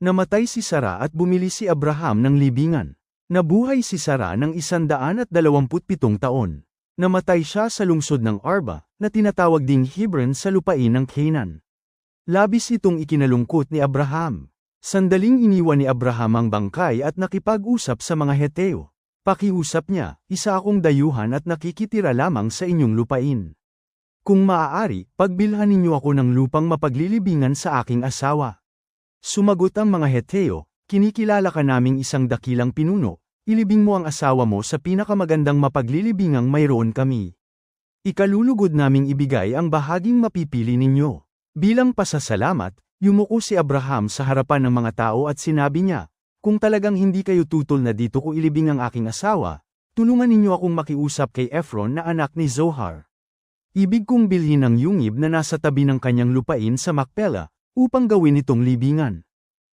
Namatay si Sara at bumili si Abraham ng libingan. Nabuhay si Sara ng isandaan at dalawamputpitong taon. Namatay siya sa lungsod ng Arba, na tinatawag ding Hebron sa lupain ng Canaan. Labis itong ikinalungkot ni Abraham. Sandaling iniwan ni Abraham ang bangkay at nakipag-usap sa mga Heteo. Pakiusap niya, isa akong dayuhan at nakikitira lamang sa inyong lupain. Kung maaari, pagbilhan ninyo ako ng lupang mapaglilibingan sa aking asawa. Sumagot ang mga Heteo, kinikilala ka naming isang dakilang pinuno, ilibing mo ang asawa mo sa pinakamagandang mapaglilibingang mayroon kami. Ikalulugod naming ibigay ang bahaging mapipili ninyo. Bilang pasasalamat, yumuko si Abraham sa harapan ng mga tao at sinabi niya, Kung talagang hindi kayo tutol na dito ko ilibing ang aking asawa, tulungan ninyo akong makiusap kay Efron na anak ni Zohar. Ibig kong bilhin ang yungib na nasa tabi ng kanyang lupain sa Macpela, upang gawin itong libingan.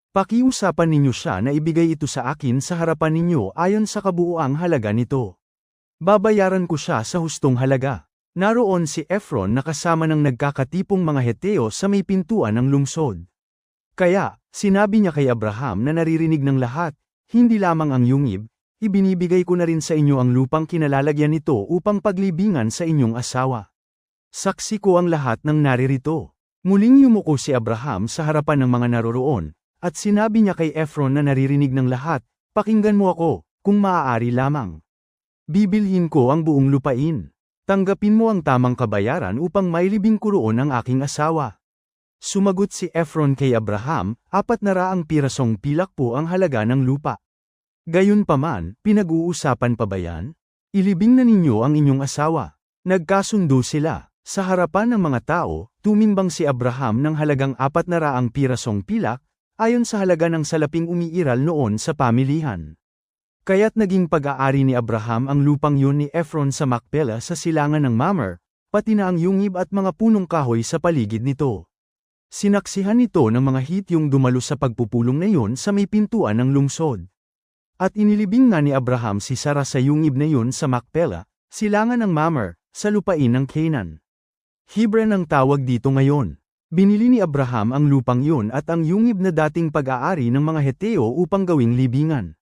Pakiusapan ninyo siya na ibigay ito sa akin sa harapan ninyo ayon sa kabuuang halaga nito. Babayaran ko siya sa hustong halaga. Naroon si Efron na kasama ng nagkakatipong mga Heteo sa may pintuan ng lungsod. Kaya, sinabi niya kay Abraham na naririnig ng lahat, hindi lamang ang yungib, ibinibigay ko na rin sa inyo ang lupang kinalalagyan nito upang paglibingan sa inyong asawa. Saksi ko ang lahat ng naririto. Muling yumuko si Abraham sa harapan ng mga naroroon, at sinabi niya kay Efron na naririnig ng lahat, pakinggan mo ako, kung maaari lamang. Bibilhin ko ang buong lupain. Tanggapin mo ang tamang kabayaran upang mailibing ko roon ang aking asawa. Sumagot si Efron kay Abraham, apat na raang pirasong pilak po ang halaga ng lupa. Gayunpaman, pinag-uusapan pa ba yan? Ilibing na ninyo ang inyong asawa. Nagkasundo sila. Sa harapan ng mga tao, tumimbang si Abraham ng halagang apat na raang pirasong pilak, ayon sa halaga ng salaping umiiral noon sa pamilihan. Kaya't naging pag-aari ni Abraham ang lupang yun ni Efron sa Macpela sa silangan ng Mamre, pati na ang yungib at mga punong kahoy sa paligid nito. Sinaksihan nito ng mga hit yung dumalo sa pagpupulong na yun sa may pintuan ng lungsod. At inilibing nga ni Abraham si Sarah sa yungib na yun sa Macpela, silangan ng Mamre, sa lupain ng Canaan. Hebron ang tawag dito ngayon. Binili ni Abraham ang lupang yun at ang yungib na dating pag-aari ng mga Heteo upang gawing libingan.